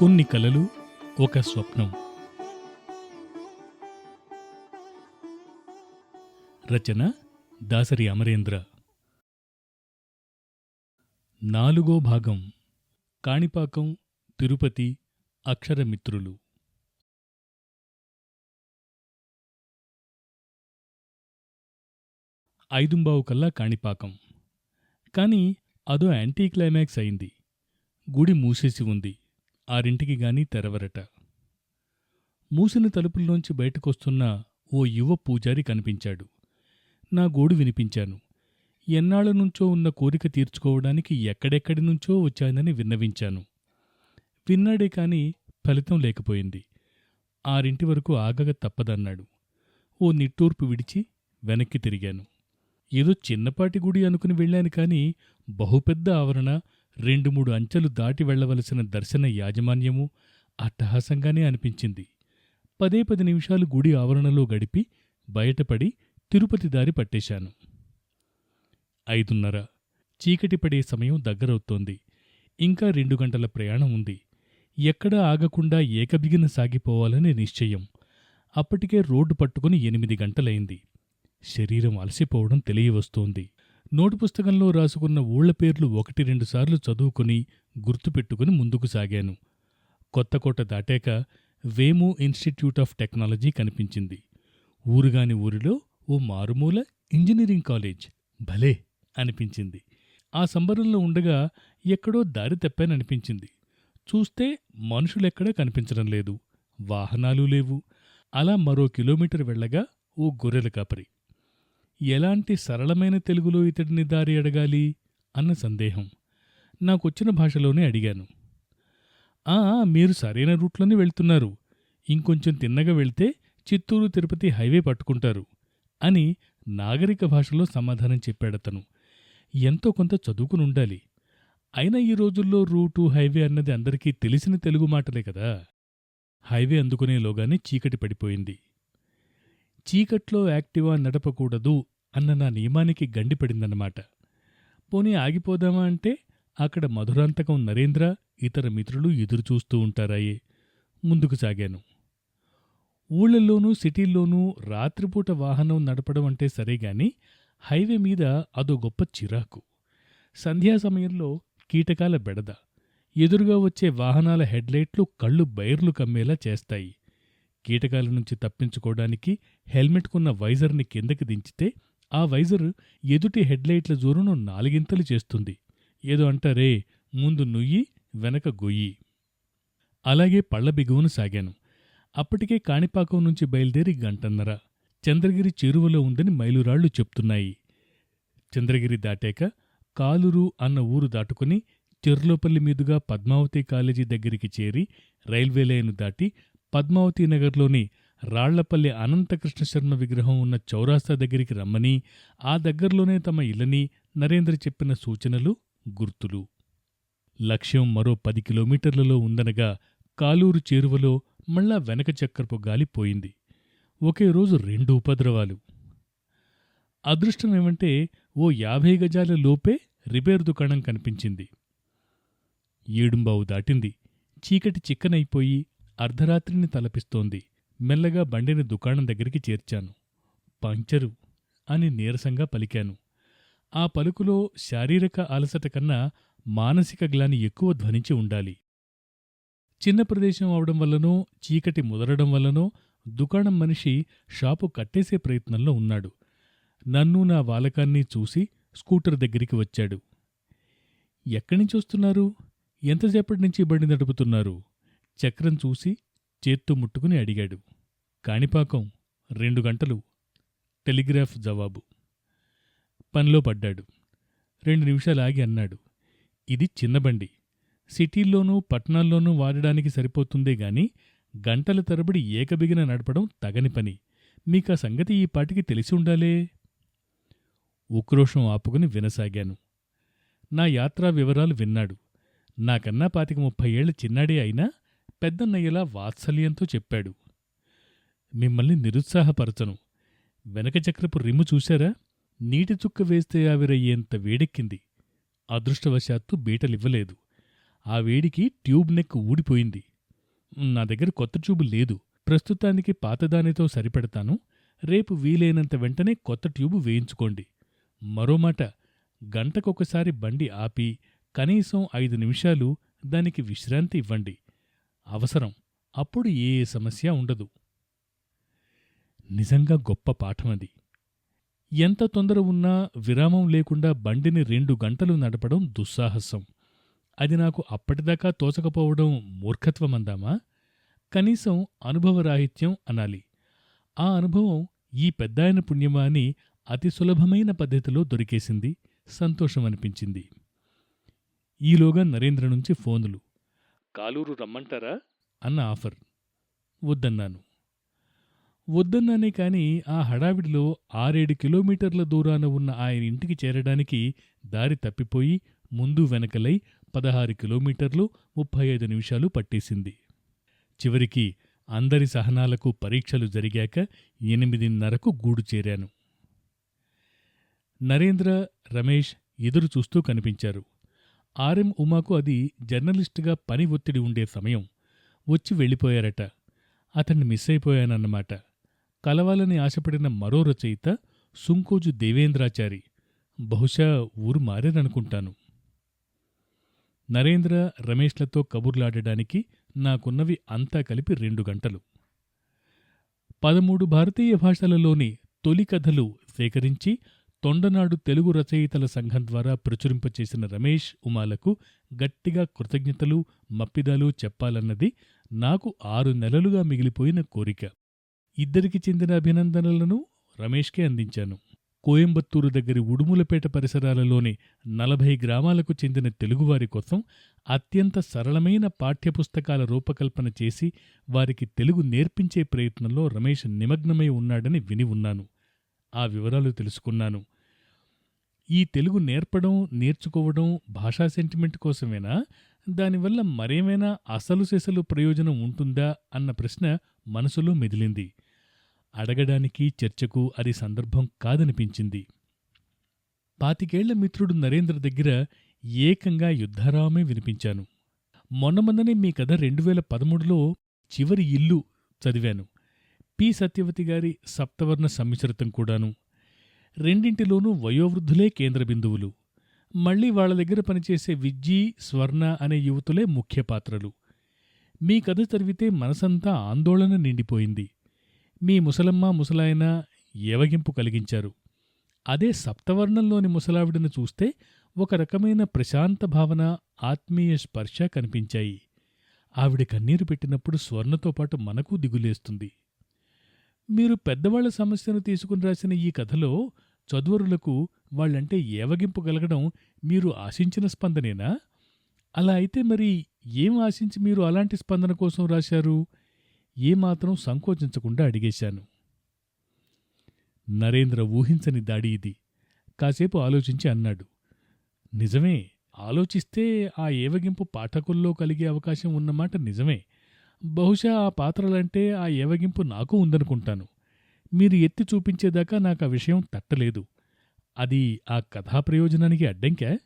కొన్ని కలలు ఒక స్వప్నం. రచన దాసరి అమరేంద్ర. నాలుగో భాగం కాణిపాకం తిరుపతి అక్షరమిత్రులు. ఐదుంబావు కల్లా కాణిపాకం. కానీ అదో యాంటీ క్లైమాక్స్ అయింది. గుడి మూసేసి ఉంది. ఆరింటికి గాని తెరవరట. మూసిన తలుపుల్లోంచి బయటకొస్తున్న ఓ యువ పూజారి కనిపించాడు. నా గోడు వినిపించాను. ఎన్నాళ్ళ నుంచో ఉన్న కోరిక తీర్చుకోవడానికి ఎక్కడెక్కడి నుంచో వచ్చానని విన్నవించాను. విన్నాడే కాని ఫలితం లేకపోయింది. ఆరింటి వరకు ఆగక తప్పదన్నాడు. ఓ నిట్టూర్పు విడిచి వెనక్కి తిరిగాను. ఏదో చిన్నపాటి గుడి అనుకుని వెళ్ళాను కాని బహుపెద్ద ఆవరణ రెండు మూడు అంచెలు దాటి వెళ్ళవలసిన దర్శన యాజమాన్యము అట్టహాసంగానే అనిపించింది. పదే పది నిమిషాలు గుడి ఆవరణలో గడిపి బయటపడి తిరుపతి దారి పట్టేశాను. ఐదున్నర. చీకటి పడే సమయం దగ్గరవుతోంది. ఇంకా రెండు గంటల ప్రయాణం ఉంది. ఎక్కడా ఆగకుండా ఏకబిగిన సాగిపోవాలనే నిశ్చయం. అప్పటికే రోడ్డు పట్టుకుని ఎనిమిది గంటలైంది. శరీరం అలసిపోవడం తెలియవస్తోంది. నోటు పుస్తకంలో రాసుకున్న ఊళ్ళ పేర్లు ఒకటి రెండుసార్లు చదువుకుని గుర్తుపెట్టుకుని ముందుకు సాగాను. కొత్తకోట దాటాక వేము ఇన్స్టిట్యూట్ ఆఫ్ టెక్నాలజీ కనిపించింది. ఊరుగాని ఊరిలో ఓ మారుమూల ఇంజనీరింగ్ కాలేజ్. భలే! అనిపించింది. ఆ సంబరంలో ఉండగా ఎక్కడో దారి తప్పాననిపించింది. చూస్తే మనుషులెక్కడా కనిపించడం లేదు. వాహనాలు లేవు. అలా మరో కిలోమీటర్ వెళ్ళగా ఓ గొర్రెల కాపరి. ఎలాంటి సరళమైన తెలుగులో ఇతడిని దారి అడగాలి అన్న సందేహం నాకొచ్చిన భాషలోనే అడిగాను. ఆ మీరు సరైన రూట్లోనే వెళ్తున్నారు. ఇంకొంచెం తిన్నగా వెళ్తే చిత్తూరు తిరుపతి హైవే పట్టుకుంటారు అని నాగరిక భాషలో సమాధానం చెప్పాడతను. ఎంతో కొంత చదువుకుని ఉండాలి. అయినా ఈ రోజుల్లో రూటు హైవే అన్నది అందరికీ తెలిసిన తెలుగు మాటలే కదా. హైవే అందుకునేలోగానే చీకటి పడిపోయింది. చీకట్లో యాక్టివా నడపకూడదు అన్న నా నియమానికి గండిపడిందన్నమాట పోనీ ఆగిపోదామా అంటే అక్కడ మధురాంతకం నరేంద్ర ఇతర మిత్రులు ఎదురుచూస్తూ ఉంటారాయే. ముందుకు సాగాను. ఊళ్ళల్లోనూ సిటీల్లోనూ రాత్రిపూట వాహనం నడపడం అంటే సరేగాని హైవే మీద అదో గొప్ప చిరాకు. సంధ్యా సమయంలో కీటకాల బెడద. ఎదురుగా వచ్చే వాహనాల హెడ్లైట్లు కళ్ళు బైర్లు కమ్మేలా చేస్తాయి. కీటకాల నుంచి తప్పించుకోవడానికి హెల్మెట్కున్న వైజర్ని కిందకి దించితే ఆ వైజర్ ఎదుటి హెడ్లైట్ల జోరును నాలుగింతలు చేస్తుంది. ఏదో అంటారే ముందు నుయ్యి వెనక గొయ్యి. అలాగే పళ్ళ బిగువను సాగాను. అప్పటికే కాణిపాకం నుంచి బయలుదేరి గంటన్నర. చంద్రగిరి చేరువలో ఉందని మైలురాళ్ళు చెప్తున్నాయి. చంద్రగిరి దాటాక కాలురు అన్న ఊరు దాటుకుని చెర్లోపల్లి మీదుగా పద్మావతి కాలేజీ దగ్గరికి చేరి రైల్వే లైను దాటి పద్మావతి నగర్లోని రాళ్ళపల్లి అనంతకృష్ణ శర్మ విగ్రహం ఉన్న చౌరాస్తా దగ్గరికి రమ్మని ఆ దగ్గరలోనే తమ ఇల్లని నరేంద్ర చెప్పిన సూచనలు గుర్తులు. లక్ష్యం మరో పది కిలోమీటర్లలో ఉందనగా కాలూరు చేరువలో మళ్ళా వెనక చక్రపు గాలి పోయింది. ఒకే రోజు రెండు ఉపద్రవాలు. అదృష్టమేమంటే ఓ యాభై గజాల లోపే రిపేర్ దుకాణం కనిపించింది. ఏడుంబావు దాటింది. చీకటి చిక్కనైపోయి అర్ధరాత్రిని తలపిస్తోంది. మెల్లగా బండిని దుకాణం దగ్గరికి చేర్చాను. పంచరు అని నీరసంగా పలికాను. ఆ పలుకులో శారీరక అలసట కన్నా మానసిక గ్లాని ఎక్కువ ధ్వనించి ఉండాలి. చిన్న ప్రదేశం అవడం వల్లనో చీకటి ముదరడం వల్లనో దుకాణం మనిషి షాపు కట్టేసే ప్రయత్నంలో ఉన్నాడు. నన్ను నా వాలకాన్ని చూసి స్కూటర్ దగ్గరికి వచ్చాడు. ఎక్కడ్నుంచి వస్తున్నారు? ఎంతసేపటి నుంచి బండి నడుపుతున్నారు? చక్రం చూసి చేత్తో ముట్టుకుని అడిగాడు. కాణిపాకం రెండు గంటలు. టెలిగ్రాఫ్ జవాబు. పనిలో పడ్డాడు. రెండు నిమిషాలు ఆగి అన్నాడు. ఇది చిన్న బండి. సిటీల్లోనూ పట్టణాల్లోనూ వాడడానికి సరిపోతుందే గాని గంటల తరబడి ఏకబిగిన నడపడం తగని పని. మీకా సంగతి ఈ పాటికి తెలిసి ఉండాలే? ఉక్రోషం ఆపుకుని వినసాగాను. నా యాత్రా వివరాలు విన్నాడు. నాకన్నా పాతిక ముప్పై ఏళ్ళ చిన్నాడే అయినా పెద్దన్నయ్యలా వాత్సల్యంతో చెప్పాడు. మిమ్మల్ని నిరుత్సాహపరచను. వెనక చక్రపు రిమ్ము చూశారా? నీటి చుక్క వేస్తే ఆవిరయ్యేంత వేడెక్కింది. అదృష్టవశాత్తు బీటలివ్వలేదు. ఆ వేడికి ట్యూబ్ నెక్ ఊడిపోయింది. నా దగ్గర కొత్త ట్యూబ్ లేదు. ప్రస్తుతానికి పాతదానితో సరిపెడతాను. రేపు వీలైనంత వెంటనే కొత్త ట్యూబు వేయించుకోండి. మరో మాట గంటకొకసారి బండి ఆపి కనీసం ఐదు నిమిషాలు దానికి విశ్రాంతి ఇవ్వండి. అవసరం. అప్పుడు ఏ సమస్య ఉండదు. నిజంగా గొప్ప పాఠమది ఎంత తొందర ఉన్నా విరామం లేకుండా బండిని రెండు గంటలు నడపడం దుస్సాహసం. అది నాకు అప్పటిదాకా తోచకపోవడం మూర్ఖత్వమందామా? కనీసం అనుభవరాహిత్యం అనాలి. ఆ అనుభవం ఈ పెద్దాయన పుణ్యమా అని అతి సులభమైన పద్ధతిలో దొరికేసింది సంతోషం అనిపించింది ఈలోగా నరేంద్ర నుంచి ఫోనులు. కాలూరు రమ్మంటారా? అన్న ఆఫర్. వద్దన్నాను. వద్దన్నానే కాని ఆ హడావిడిలో ఆరేడు కిలోమీటర్ల దూరాన ఉన్న ఆయన ఇంటికి చేరడానికి దారి తప్పిపోయి ముందు వెనకలై పదహారు కిలోమీటర్లు ముప్పై ఐదు నిమిషాలు పట్టేసింది. చివరికి అందరి సహనాలకు పరీక్షలు జరిగాక ఎనిమిదిన్నరకు గూడు చేరాను. నరేంద్ర రమేష్ ఎదురు చూస్తూ కనిపించారు. ఆర్ఎం ఉమాకు అది జర్నలిస్టుగా పని ఒత్తిడి ఉండే సమయం. వచ్చి వెళ్ళిపోయారట. అతన్ని మిస్ అయిపోయానన్నమాట. కలవాలని ఆశపడిన మరో రచయిత సుంకోజు దేవేంద్రాచారి. బహుశా ఊరు మారేననుకుంటాను నరేంద్ర రమేష్లతో కబుర్లాడడానికి నాకున్నవి అంతా కలిపి రెండు గంటలు. పదమూడు భారతీయ భాషలలోని తొలి కథలు సేకరించి తొండనాడు తెలుగు రచయితల సంఘం ద్వారా ప్రచురింపచేసిన రమేష్ ఉమాలకు గట్టిగా కృతజ్ఞతలు మప్పిదాలు చెప్పాలన్నది నాకు ఆరు నెలలుగా మిగిలిపోయిన కోరిక. ఇద్దరికి చెందిన అభినందనలను రమేష్కే అందించాను. కోయంబత్తూరు దగ్గరి ఉడుములపేట పరిసరాలలోని నలభై గ్రామాలకు చెందిన తెలుగువారి కోసం అత్యంత సరళమైన పాఠ్యపుస్తకాల రూపకల్పన చేసి వారికి తెలుగు నేర్పించే ప్రయత్నంలో రమేష్ నిమగ్నమై ఉన్నాడని విని ఉన్నాను. ఆ వివరాలు తెలుసుకున్నాను. ఈ తెలుగు నేర్పడం నేర్చుకోవడం భాషా సెంటిమెంట్ కోసమేనా? దానివల్ల మరేమైనా అసలు సెసలు ప్రయోజనం ఉంటుందా? అన్న ప్రశ్న మనసులో మెదిలింది. అడగడానికి చర్చకు అది సందర్భం కాదనిపించింది. పాతికేళ్ళ మిత్రుడు నరేంద్ర దగ్గర ఏకంగా యుద్ధారామే వినిపించాను. మొన్నమొన్ననే మీ కథ రెండు వేల పదమూడులో చివరి ఇల్లు చదివాను. పి. సత్యవతి గారి సప్తవర్ణ సమ్మిశ్రితం కూడాను. రెండింటిలోనూ వయోవృద్ధులే కేంద్ర బిందువులు. మళ్ళీ వాళ్ళ దగ్గర పనిచేసే విజ్జి స్వర్ణ అనే యువతులే ముఖ్య పాత్రలు. మీ కథ చదివితే మనసంతా ఆందోళన నిండిపోయింది. మీ ముసలమ్మ ముసలాయన ఏవగింపు కలిగించారు. అదే సప్తవర్ణంలోని ముసలావిడను చూస్తే ఒక రకమైన ప్రశాంత భావన ఆత్మీయ స్పర్శ కనిపించాయి. ఆవిడ కన్నీరు పెట్టినప్పుడు స్వర్ణతో పాటు మనకు దిగులేస్తుంది. మీరు పెద్దవాళ్ళ సమస్యను తీసుకుని రాసిన ఈ కథలో చదువరులకు వాళ్ళంటే ఏవగింపు కలగడం మీరు ఆశించిన స్పందనేనా? అలా అయితే మరి ఏం ఆశించి మీరు అలాంటి స్పందన కోసం రాశారు? ఏమాత్రం సంకోచించకుండా అడిగేశాను. నరేంద్ర ఊహించని దాడి ఇది. కాసేపు ఆలోచించి అన్నాడు. నిజమే ఆలోచిస్తే ఆ ఏవగింపు పాఠకుల్లో కలిగే అవకాశం ఉన్నమాట నిజమే. బహుశా ఆ పాత్రలంటే ఆ ఏవగింపు నాకు ఉందనుకుంటాను. మీరు ఎత్తి చూపించేదాకా నాకు ఆ విషయం తట్టలేదు. అది ఆ కథా ప్రయోజనానికి అడ్డంకా?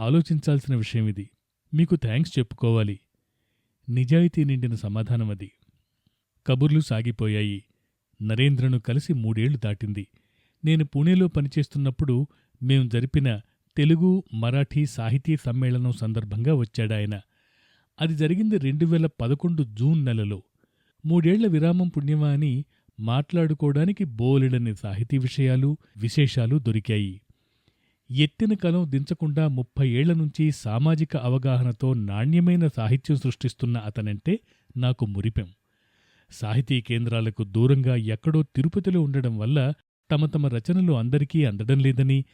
ఆలోచించాల్సిన విషయం ఇది. మీకు థ్యాంక్స్ చెప్పుకోవాలి. నిజాయితీ నిండిన సమాధానం అది. కబుర్లు సాగిపోయాయి. నరేంద్రను కలిసి మూడేళ్ళు దాటింది. నేను పూణేలో పనిచేస్తున్నప్పుడు మేం జరిపిన తెలుగు మరాఠీ సాహితీ సమ్మేళనం సందర్భంగా వచ్చాడాయన అది జరిగింది రెండు వేల పదకొండు జూన్ నెలలో. మూడేళ్ళ విరామం పుణ్యమా అని మాట్లాడుకోవడానికి బోలెడని సాహితీ విషయాలు విశేషాలు దొరికాయి. ఎత్తిన కలం దించకుండా ముప్పై ఏళ్ళ నుంచి సామాజిక అవగాహనతో నాణ్యమైన సాహిత్యం సృష్టిస్తున్న అతనంటే నాకు మురిపెం. సాహితీ కేంద్రాలకు దూరంగా ఎక్కడో తిరుపతిలో ఉండడం వల్ల తమ తమ రచనలు అందరికీ అందడం లేదని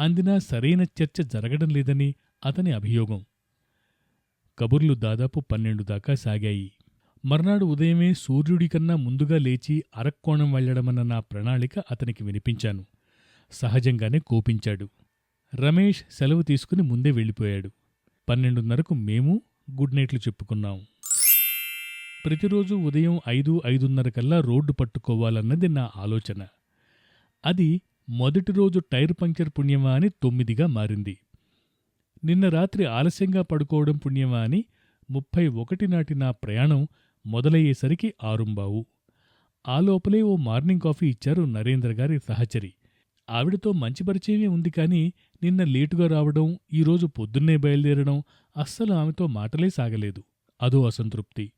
అందినా సరైన చర్చ జరగడం లేదని అతని అభియోగం. కబుర్లు దాదాపు పన్నెండు దాకా సాగాయి. మర్నాడు ఉదయమే సూర్యుడి కన్నా ముందుగా లేచి అరక్కోణం వెళ్ళడమన్న నా ప్రణాళిక అతనికి వినిపించాను. సహజంగానే కోపించాడు. రమేష్ సెలవు తీసుకుని ముందే వెళ్ళిపోయాడు. పన్నెండున్నరకు మేము గుడ్ నైట్లు చెప్పుకున్నాం. ప్రతిరోజు ఉదయం ఐదు ఐదున్నర కల్లా రోడ్డు పట్టుకోవాలన్నది నా ఆలోచన. అది మొదటి రోజు టైర్ పంక్చర్ పుణ్యమా అని తొమ్మిదిగా మారింది. నిన్న రాత్రి ఆలస్యంగా పడుకోవడం పుణ్యమా అని ముప్పై ఒకటి నాటి నా ప్రయాణం మొదలయ్యేసరికి ఆరుంబావు. ఆ లోపలే ఓ మార్నింగ్ కాఫీ ఇచ్చారు నరేంద్ర గారి సహచరి. ఆవిడతో మంచి పరిచయమే ఉంది కానీ నిన్న లేటుగా రావడం ఈరోజు పొద్దున్నే బయలుదేరడం అస్సలు ఆమెతో మాటలే సాగలేదు. అదో అసంతృప్తి.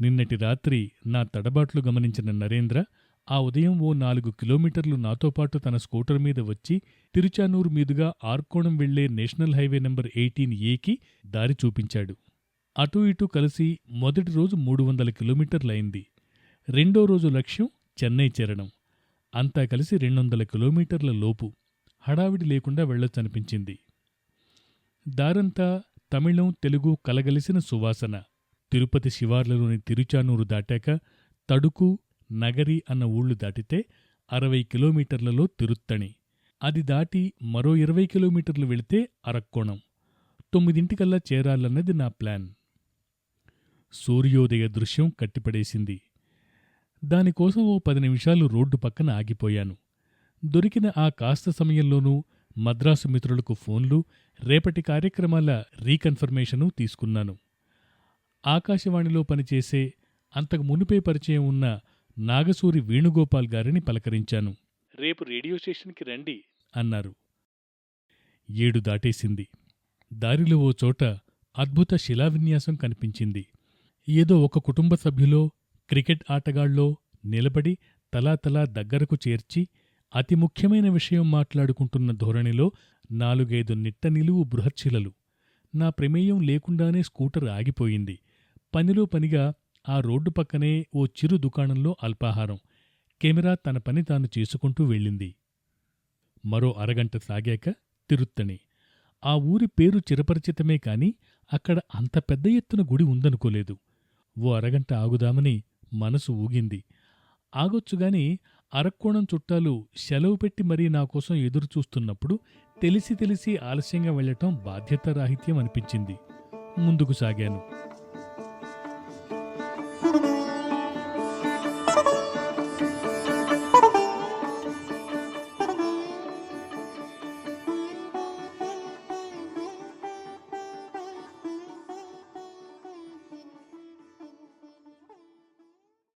నిన్నటి రాత్రి నా తడబాట్లు గమనించిన నరేంద్ర ఆ ఉదయం ఓ నాలుగు కిలోమీటర్లు నాతో పాటు తన స్కూటర్ మీద వచ్చి తిరుచానూరు మీదుగా ఆర్కోణం వెళ్ళే నేషనల్ హైవే నంబర్ ఎయిటీన్ ఏకి దారి చూపించాడు. అటూ ఇటూ కలిసి మొదటి రోజు మూడు వందల కిలోమీటర్లయింది రెండో రోజు లక్ష్యం చెన్నై చేరడం. అంతా కలిసి రెండొందల కిలోమీటర్ల లోపు హడావిడి లేకుండా వెళ్ళొచ్చనిపించింది. దారంతా తమిళం తెలుగు కలగలిసిన సువాసన. తిరుపతి శివార్లలోని తిరుచానూరు దాటాక తడుకు నగరి అన్న ఊళ్ళు దాటితే అరవై కిలోమీటర్లలో తిరుత్తణి. అది దాటి మరో ఇరవై కిలోమీటర్లు వెళితే అరక్కోణం. తొమ్మిదింటికల్లా చేరాలన్నది నా ప్లాన్. సూర్యోదయ దృశ్యం కట్టిపడేసింది. దానికోసం ఓ పది నిమిషాలు రోడ్డు పక్కన ఆగిపోయాను. దొరికిన ఆ కాస్త సమయంలోనూ మద్రాసు మిత్రులకు ఫోన్లు రేపటి కార్యక్రమాల రీకన్ఫర్మేషను తీసుకున్నాను. ఆకాశవాణిలో పనిచేసే అంతకు మునిపే పరిచయం ఉన్న నాగసూరి వేణుగోపాల్ గారిని పలకరించాను. రేపు రేడియో స్టేషన్కి రండి అన్నారు. ఏడు దాటేసింది. దారిలో ఓ చోట అద్భుత శిలావిన్యాసం కనిపించింది. ఏదో ఒక కుటుంబ సభ్యులో క్రికెట్ ఆటగాళ్ళో నిలబడి తలా తలా దగ్గరకు చేర్చి అతి ముఖ్యమైన విషయం మాట్లాడుకుంటున్న ధోరణిలో నాలుగైదు నిట్ట నిలువు బృహచ్ఛిలలు నా ప్రమేయం లేకుండానే స్కూటర్ ఆగిపోయింది. పనిలో పనిగా ఆ రోడ్డు పక్కనే ఓ చిరు దుకాణంలో అల్పాహారం. కెమెరా తన పని తాను చేసుకుంటూ వెళ్ళింది. మరో అరగంట సాగాక తిరుత్తణి. ఆ ఊరి పేరు చిరపరిచితమే కాని అక్కడ అంత పెద్ద ఎత్తున గుడి ఉందనుకోలేదు. ఓ అరగంట ఆగుదామని మనసు ఊగింది. ఆగొచ్చుగాని అరక్కోణం చుట్టాలు సెలవు పెట్టి మరీ నాకోసం ఎదురుచూస్తున్నప్పుడు తెలిసి తెలిసి ఆలస్యంగా వెళ్ళటం బాధ్యతారాహిత్యం అనిపించింది. ముందుకు సాగాను.